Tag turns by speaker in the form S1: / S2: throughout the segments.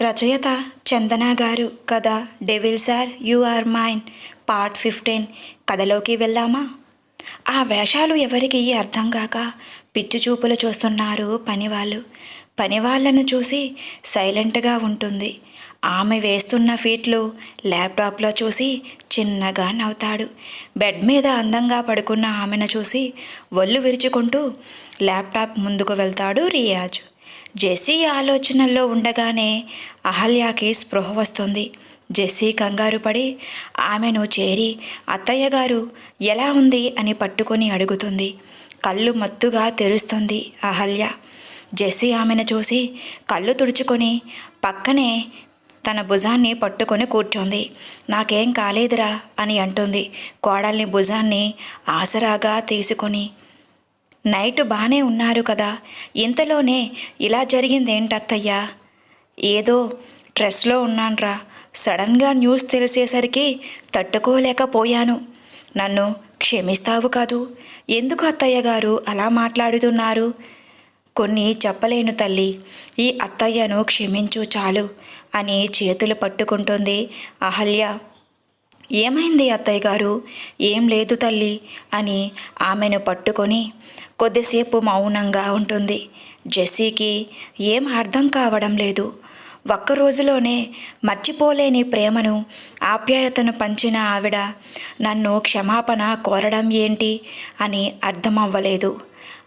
S1: రచయిత చందన గారు కథ devil sir you are mine part fifteen కథలోకి వెళ్దామా? ఆ వేషాలు ఎవరికి అర్థం కాక పిచ్చి చూపులు చూస్తున్నారు పనివాళ్ళు. పనివాళ్ళను చూసి సైలెంట్గా ఉంటుంది. ఆమె వేస్తున్న ఫీట్లు ల్యాప్టాప్లో చూసి చిన్నగా నవ్వుతాడు. బెడ్ మీద అందంగా పడుకున్న ఆమెను చూసి ఒళ్ళు విరుచుకుంటూ ల్యాప్టాప్ ముందుకు వెళ్తాడు రియాజ్. జెస్సీ ఆలోచనల్లో ఉండగానే అహల్యాకి స్పృహ వస్తుంది. జెస్సీ కంగారు పడి ఆమెను చేరి అత్తయ్య గారు ఎలా ఉంది? అని పట్టుకొని అడుగుతుంది. కళ్ళు మత్తుగా తెరుస్తుంది అహల్య. జెస్సీ ఆమెను చూసి కళ్ళు తుడుచుకొని పక్కనే తన భుజాన్ని పట్టుకొని కూర్చోంది. నాకేం కాలేదురా అని అంటుంది. కోడల్ని భుజాన్ని ఆసరాగా తీసుకొని నైట్ బాగానే ఉన్నారు కదా ఇంతలోనే ఇలా జరిగిందేంటత్తయ్యా? ఏదో స్ట్రెస్లో ఉన్నాన్రా. సడన్గా న్యూస్ తెలిసేసరికి తట్టుకోలేకపోయాను. నన్ను క్షమిస్తావు కాదు. ఎందుకు అత్తయ్య గారు అలా మాట్లాడుతున్నారు? కొన్ని చెప్పలేను తల్లి. ఈ అత్తయ్యను క్షమించు చాలు అని చేతులు పట్టుకుంటుంది అహల్య. ఏమైంది అత్తయ్య గారు? ఏం లేదు తల్లి అని ఆమెను పట్టుకొని కొద్దిసేపు మౌనంగా ఉంటుంది. జెస్సీకి ఏం అర్థం కావడం లేదు. ఒక్క రోజులోనే మర్చిపోలేని ప్రేమను ఆప్యాయతను పంచిన ఆవిడ నన్ను క్షమాపణ కోరడం ఏంటి అని అర్థమవ్వలేదు.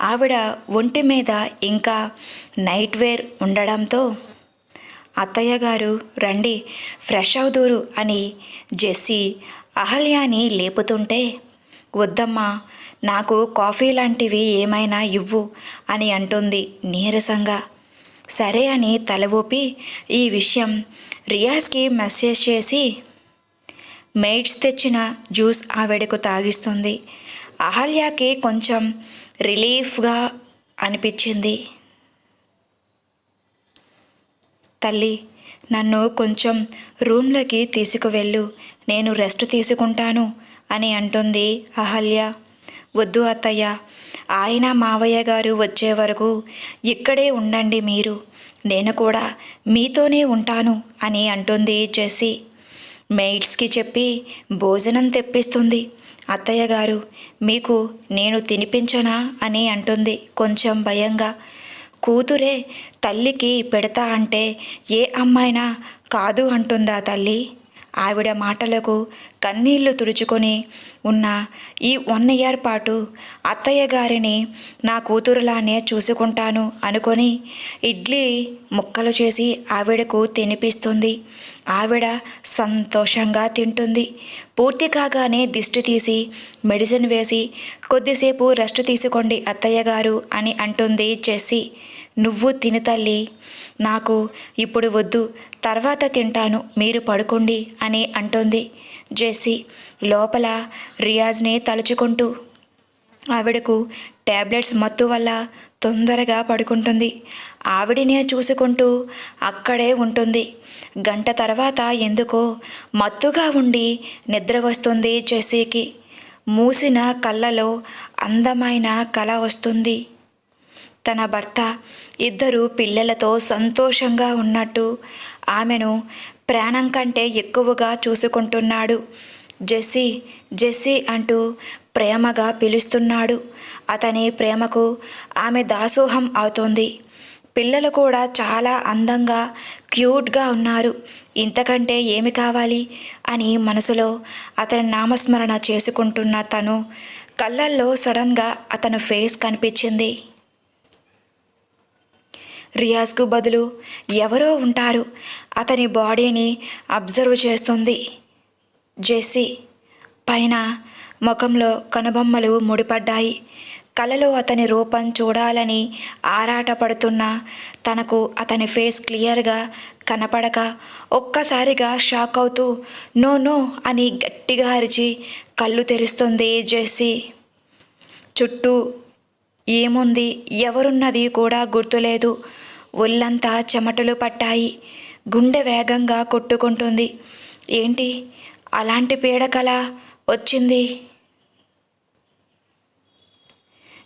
S1: ఆవిడ ఒంటి మీద ఇంకా నైట్ వేర్ ఉండడంతో అత్తయ్య గారు రండి ఫ్రెష్ అవుదూరు అని జెస్సీ అహల్యాని లేపుతుంటే వద్దమ్మా నాకు కాఫీ లాంటివి ఏమైనా ఇవ్వు అని అంటుంది నీరసంగా. సరే అని తల ఊపి ఈ విషయం రియాజ్కి మెసేజ్ చేసి మెయిడ్స్ తెచ్చిన జ్యూస్ ఆవిడకు తాగిస్తుంది. అహల్యాకి కొంచెం రిలీఫ్గా అనిపించింది. తల్లి నన్ను కొంచెం రూమ్లోకి తీసుకువెళ్ళు. నేను రెస్ట్ తీసుకుంటాను అని అంటుంది అహల్య. వద్దు అత్తయ్య. ఆయన మావయ్య గారు వచ్చే వరకు ఇక్కడే ఉండండి మీరు. నేను కూడా మీతోనే ఉంటాను అని అంటుంది జెస్సీ. మెయిడ్స్కి చెప్పి భోజనం తెప్పిస్తుంది. అత్తయ్య గారు మీకు నేను తినిపించనా అని అంటుంది కొంచెం భయంగా. కూతురే తల్లికి పెడతా అంటే ఏ అమ్మాయినా కాదు అంటుందా తల్లి. ఆవిడ మాటలకు కన్నీళ్ళు తుడుచుకొని ఉన్న ఈ వన్ ఇయర్ పాటు అత్తయ్య గారిని నా కూతురులానే చూసుకుంటాను అనుకొని ఇడ్లీ ముక్కలు చేసి ఆవిడకు తినిపిస్తుంది. ఆవిడ సంతోషంగా తింటుంది. పూర్తి కాగానే దిష్టి తీసి మెడిసిన్ వేసి కొద్దిసేపు రెస్ట్ తీసుకోండి అత్తయ్య గారు అని అంటుంది జెస్సీ. నువ్వు తిను తల్లి. నాకు ఇప్పుడు వద్దు. తర్వాత తింటాను. మీరు పడుకోండి అని అంటోంది జెస్సీ లోపల రియాజ్ని తలుచుకుంటూ ఆవిడకు ట్యాబ్లెట్స్ మత్తు వల్ల తొందరగా పడుకుంటుంది. ఆవిడనే చూసుకుంటూ అక్కడే ఉంటుంది. గంట తర్వాత ఎందుకో మత్తుగా ఉండి నిద్ర వస్తుంది జెస్సీకి మూసిన కళ్ళలో అందమైన కళ వస్తుంది. తన భర్త ఇద్దరు పిల్లలతో సంతోషంగా ఉన్నట్టు ఆమెను ప్రాణం కంటే ఎక్కువగా చూసుకుంటున్నాడు. జెస్సీ జెస్సీ అంటూ ప్రేమగా పిలుస్తున్నాడు. అతని ప్రేమకు ఆమె దాసోహం అవుతోంది. పిల్లలు కూడా చాలా అందంగా క్యూట్గా ఉన్నారు. ఇంతకంటే ఏమి కావాలి అని మనసులో అతని నామస్మరణ చేసుకుంటున్న తను కళ్ళల్లో సడన్గా అతను ఫేస్ కనిపించింది. రియాజ్కు బదులు ఎవరో ఉంటారు. అతని బాడీని అబ్జర్వ్ చేస్తుంది. జెస్సీ పైన ముఖంలో కనుబొమ్మలు ముడిపడ్డాయి. కలలో అతని రూపం చూడాలని ఆరాటపడుతున్నా తనకు అతని ఫేస్ క్లియర్గా కనపడక ఒక్కసారిగా షాక్ అవుతూ నో నో అని గట్టిగా అరిచి కళ్ళు తెరుస్తుంది జెస్సీ. చుట్టూ ఏముంది? ఎవరున్నది కూడా గుర్తులేదు. ఒళ్ళంతా చెమటలు పట్టాయి. గుండె వేగంగా కొట్టుకుంటుంది. ఏంటి? అలాంటి పీడకల వచ్చింది.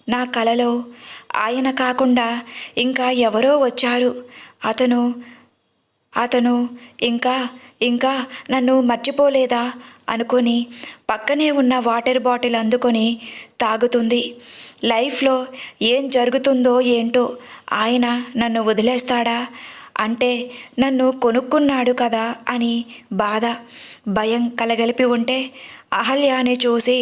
S1: నా కలలో ఆయన కాకుండా ఇంకా ఎవరో వచ్చారు. అతను అతను ఇంకా ఇంకా నన్ను మర్చిపోలేదా? అనుకొని పక్కనే ఉన్న వాటర్ బాటిల్ అందుకొని తాగుతుంది. లైఫ్లో ఏం జరుగుతుందో ఏంటో ఆయన నన్ను వదిలేస్తాడా? అంటే నన్ను కొనుక్కున్నాడు కదా అని బాధ భయం కలగలిపి ఉంటే అహల్యాని చూసి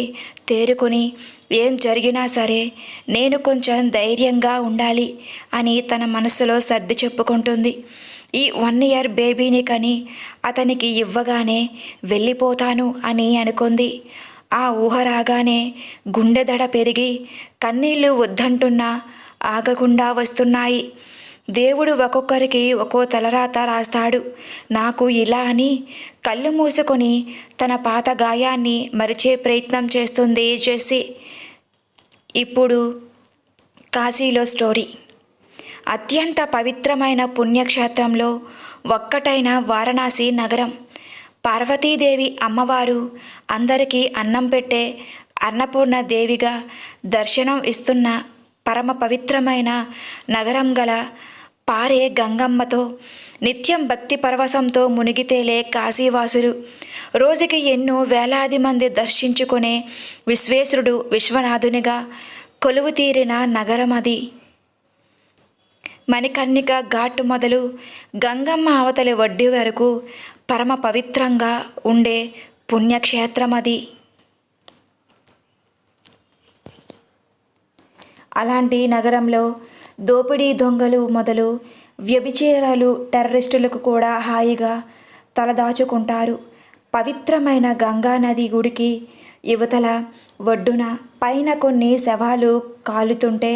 S1: తేరుకొని ఏం జరిగినా సరే నేను కొంచెం ధైర్యంగా ఉండాలి అని తన మనసులో సర్ది చెప్పుకుంటుంది. ఈ వన్ ఇయర్ బేబీని కని అతనికి ఇవ్వగానే వెళ్ళిపోతాను అని అనుకుంది. ఆ ఊహ రాగానే గుండె దడ పెరిగి కన్నీళ్ళు వద్దంటున్నా ఆగకుండా వస్తున్నాయి. దేవుడు ఒక్కొక్కరికి ఒక్కో తలరాత రాస్తాడు. నాకు ఇలా అని కళ్ళు మూసుకొని తన పాత గాయాన్ని మరిచే ప్రయత్నం చేస్తుంది జెస్సీ. ఇప్పుడు కాశీలో స్టోరీ. అత్యంత పవిత్రమైన పుణ్యక్షేత్రంలో ఒక్కటైన వారణాసి నగరం. పార్వతీదేవి అమ్మవారు అందరికీ అన్నం పెట్టే అన్నపూర్ణ దేవిగా దర్శనం ఇస్తున్న పరమ పవిత్రమైన నగరం గల పారే గంగమ్మతో నిత్యం భక్తి పరవశంతో మునిగితేలే కాశీవాసులు. రోజుకి ఎన్నో వేలాది మంది దర్శించుకునే విశ్వేశ్వరుడు విశ్వనాథునిగా కొలువు తీరిన నగరం అది మణికర్ణిక ఘాట్ మొదలు గంగమ్మ అవతలి వడ్డీ వరకు పరమ పవిత్రంగా ఉండే పుణ్యక్షేత్రం అది అలాంటి నగరంలో దోపిడీ దొంగలు మొదలు వ్యభిచేరాలు టెర్రరిస్టులకు కూడా హాయిగా తలదాచుకుంటారు. పవిత్రమైన గంగా నది గుడికి యువతల ఒడ్డున పైన కొన్ని శవాలు కాలుతుంటే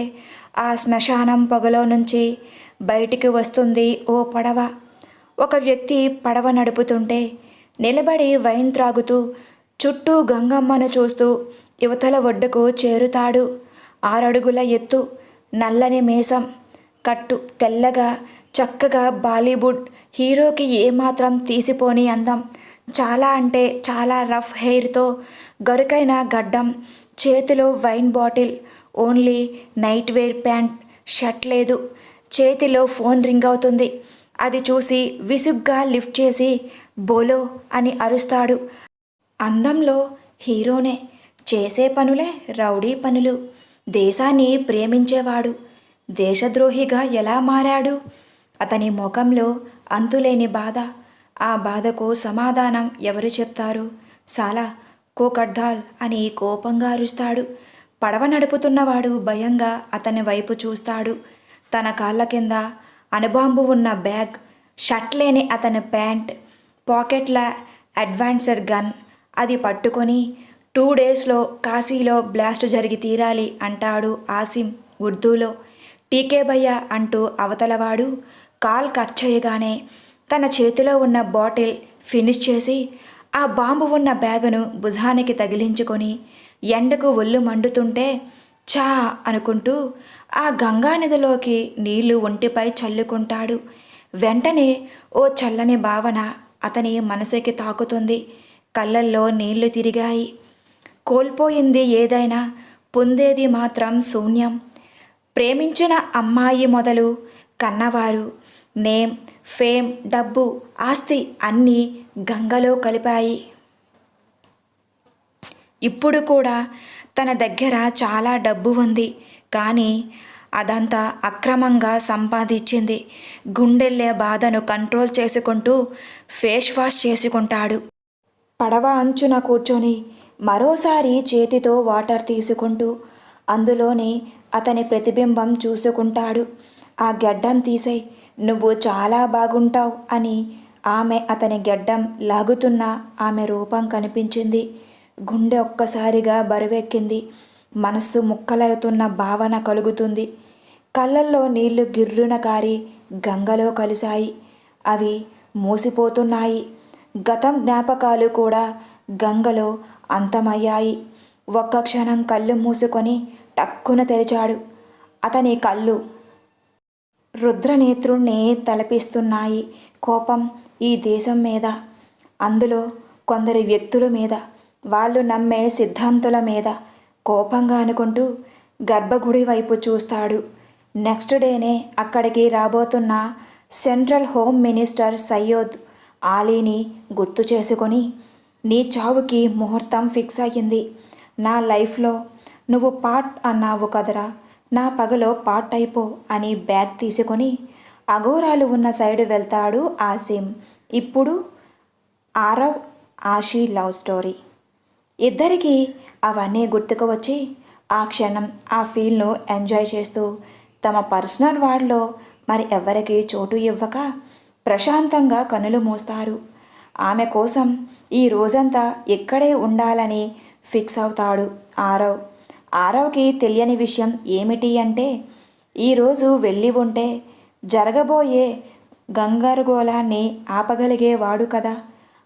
S1: ఆ శ్మశానం పొగలో నుంచి బయటికి వస్తుంది ఓ పడవ. ఒక వ్యక్తి పడవ నడుపుతుంటే నిలబడి వైన్ త్రాగుతూ చుట్టూ గంగమ్మను చూస్తూ యువతల ఒడ్డుకు చేరుతాడు. ఆరడుగుల ఎత్తు నల్లని మేసం కట్టు తెల్లగా చక్కగా బాలీవుడ్ హీరోకి ఏమాత్రం తీసిపోని అందం. చాలా అంటే చాలా రఫ్ హెయిర్తో గరుకైన గడ్డం చేతిలో wine bottle only night wear pant shirt లేదు. చేతిలో ఫోన్ రింగ్ అవుతుంది. అది చూసి విసుగ్గా లిఫ్ట్ చేసి బోలో అని అరుస్తాడు. అందంలో హీరోనే. చేసే పనులే రౌడీ పనులు. దేశాన్ని ప్రేమించేవాడు. దేశద్రోహిగా ఎలా మారాడు? అతని ముఖంలో అంతులేని బాధ. ఆ బాధకు సమాధానం ఎవరు చెప్తారు? సాలా కోకడ్దాల్ అని కోపంగా అరుస్తాడు. పడవ నడుపుతున్నవాడు భయంగా అతని వైపు చూస్తాడు. తన కాళ్ళ కింద అణుబాంబు ఉన్న బ్యాగ్ షర్ట్ లేని అతని ప్యాంట్ పాకెట్ల అడ్వాన్సర్ గన్ అది పట్టుకొని టూ డేస్లో కాశీలో బ్లాస్ట్ జరిగి తీరాలి అంటాడు ఆసిం ఉర్దూలో. టీకే భయ్య అంటూ అవతలవాడు కాల్ కట్ చేయగానే తన చేతిలో ఉన్న బాటిల్ ఫినిష్ చేసి ఆ బాంబు ఉన్న బ్యాగును భుజానికి తగిలించుకొని ఎండకు ఒళ్ళు మండుతుంటే చా అనుకుంటూ ఆ గంగా నదిలోకి నీళ్ళు ఒంటిపై చల్లుకుంటాడు. వెంటనే ఓ చల్లని భావన అతని మనసుకి తాకుతుంది. కళ్ళల్లో నీళ్ళు తిరిగాయి. కోల్పోయింది ఏదైనా పొందేది మాత్రం శూన్యం. ప్రేమించిన అమ్మాయి మొదలు కన్నవారు నేమ్ ఫేమ్ డబ్బు ఆస్తి అన్నీ గంగలో కలిపాయి. ఇప్పుడు కూడా తన దగ్గర చాలా డబ్బు ఉంది. కానీ అదంతా అక్రమంగా సంపాదించింది. గుండెల్లే బాధను కంట్రోల్ చేసుకుంటూ ఫేస్ వాష్ చేసుకుంటాడు. పడవ అంచున కూర్చొని మరోసారి చేతితో వాటర్ తీసుకుంటూ అందులోని అతని ప్రతిబింబం చూసుకుంటాడు. ఆ గడ్డం తీసే నువ్వు చాలా బాగుంటావు అని ఆమె అతని గడ్డం లాగుతున్న ఆమె రూపం కనిపించింది. గుండె ఒక్కసారిగా బరువెక్కింది. మనస్సు ముక్కలవుతున్న భావన కలుగుతుంది. కళ్ళల్లో నీళ్ళు గిర్రున కారి గంగలో కలిశాయి. అవి మూసిపోతున్నాయి. గతం జ్ఞాపకాలు కూడా గంగలో అంతమయ్యాయి. ఒక్క క్షణం కళ్ళు మూసుకొని టక్కున తెరిచాడు. అతని కళ్ళు రుద్రనేత్రుణ్ణి తలపిస్తున్నాయి. కోపం ఈ దేశం మీద అందులో కొందరి వ్యక్తుల మీద. వాళ్ళు నమ్మే సిద్ధాంతుల మీద కోపంగా అనుకుంటూ గర్భగుడి వైపు చూస్తాడు. నెక్స్ట్ డేనే అక్కడికి రాబోతున్న సెంట్రల్ హోమ్ మినిస్టర్ సయ్యోద్ ఆలీని గుర్తు చేసుకొని నీ చావుకి ముహూర్తం ఫిక్స్ అయ్యింది. నా లైఫ్లో నువ్వు పార్ట్ అన్నావు కదరా. నా పగలో పార్ట్ అయిపో అని బ్యాగ్ తీసుకొని అఘోరాలు ఉన్న సైడ్ వెళ్తాడు ఆసిమ్. ఇప్పుడు ఆరవ్ ఆషి లవ్ స్టోరీ. ఇద్దరికీ అవన్నీ గుర్తుకు వచ్చి ఆ క్షణం ఆ ఫీల్ను ఎంజాయ్ చేస్తూ తమ పర్సనల్ వార్డ్లో మరి ఎవరికి చోటు ఇవ్వక ప్రశాంతంగా కనులు మూస్తారు. ఆమె కోసం ఈ రోజంతా ఇక్కడే ఉండాలని ఫిక్స్ అవుతాడు ఆరవ్. ఆరవ్కి తెలియని విషయం ఏమిటి అంటే ఈరోజు వెళ్ళి ఉంటే జరగబోయే గంగరగోళాన్ని ఆపగలిగేవాడు కదా.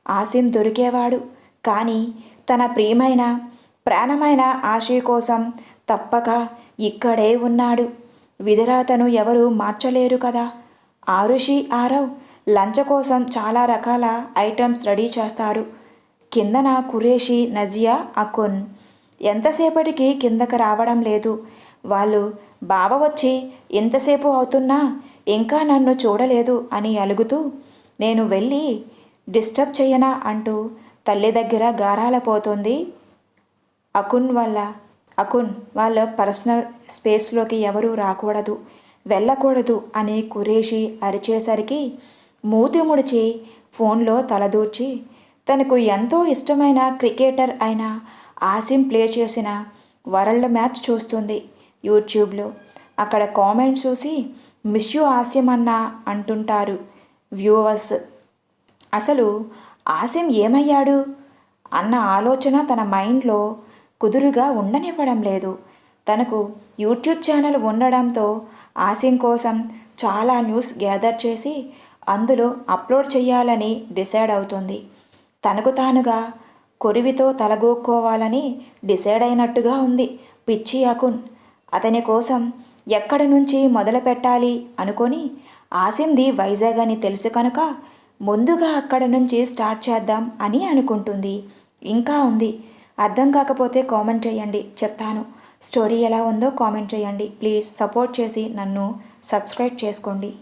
S1: ఆసిం దొరికేవాడు. కానీ తన ప్రియమైన ప్రాణమైన ఆశీ కోసం తప్పక ఇక్కడే ఉన్నాడు. విధరాతను ఎవరు మార్చలేరు కదా? ఆరుషి ఆరవ్ లంచ కోసం చాలా రకాల ఐటమ్స్ రెడీ చేస్తారు. కిందన కురేషి నజియా అకున్. ఎంతసేపటికి కిందకు రావడం లేదు. వాళ్ళు బావ వచ్చి ఎంతసేపు అవుతున్నా ఇంకా నన్ను చూడలేదు అని అలుగుతూ నేను వెళ్ళి డిస్టర్బ్ చేయనా అంటూ తల్లి దగ్గర గారాల పోతుంది. అకున్ వల్ల అకున్ వాళ్ళ పర్సనల్ స్పేస్లోకి ఎవరూ రాకూడదు వెళ్ళకూడదు అని కురేషి అరిచేసరికి మూతి ముడిచి ఫోన్లో తలదూర్చి తనకు ఎంతో ఇష్టమైన క్రికెటర్ అయిన ఆసిం ప్లే చేసిన వరల్డ్ మ్యాచ్ చూస్తుంది యూట్యూబ్లో. అక్కడ కామెంట్స్ చూసి మిస్ యూ ఆసిం అన్నా అంటుంటారు వ్యూవర్స్. అసలు ఆసిం ఏమయ్యాడు? అన్న ఆలోచన తన మైండ్లో కుదురుగా ఉండనివ్వడం లేదు. తనకు యూట్యూబ్ ఛానల్ ఉండడంతో ఆసిం కోసం చాలా న్యూస్ గ్యాదర్ చేసి అందులో అప్లోడ్ చేయాలని డిసైడ్ అవుతుంది. తనకు తానుగా కొరివితో తలగోక్కోవాలని డిసైడ్ అయినట్టుగా ఉంది పిచ్చి అకున్. అతని కోసం ఎక్కడి నుంచి మొదలు పెట్టాలి అనుకొని ఆసింది వైజాగ్ అని తెలుసు కనుక ముందుగా అక్కడ నుంచి స్టార్ట్ చేద్దాం అని అనుకుంటుంది. ఇంకా ఉంది. అర్థం కాకపోతే కామెంట్ చేయండి. చెప్తాను. స్టోరీ ఎలా ఉందో కామెంట్ చేయండి. ప్లీజ్ సపోర్ట్ చేసి నన్ను సబ్స్క్రైబ్ చేసుకోండి.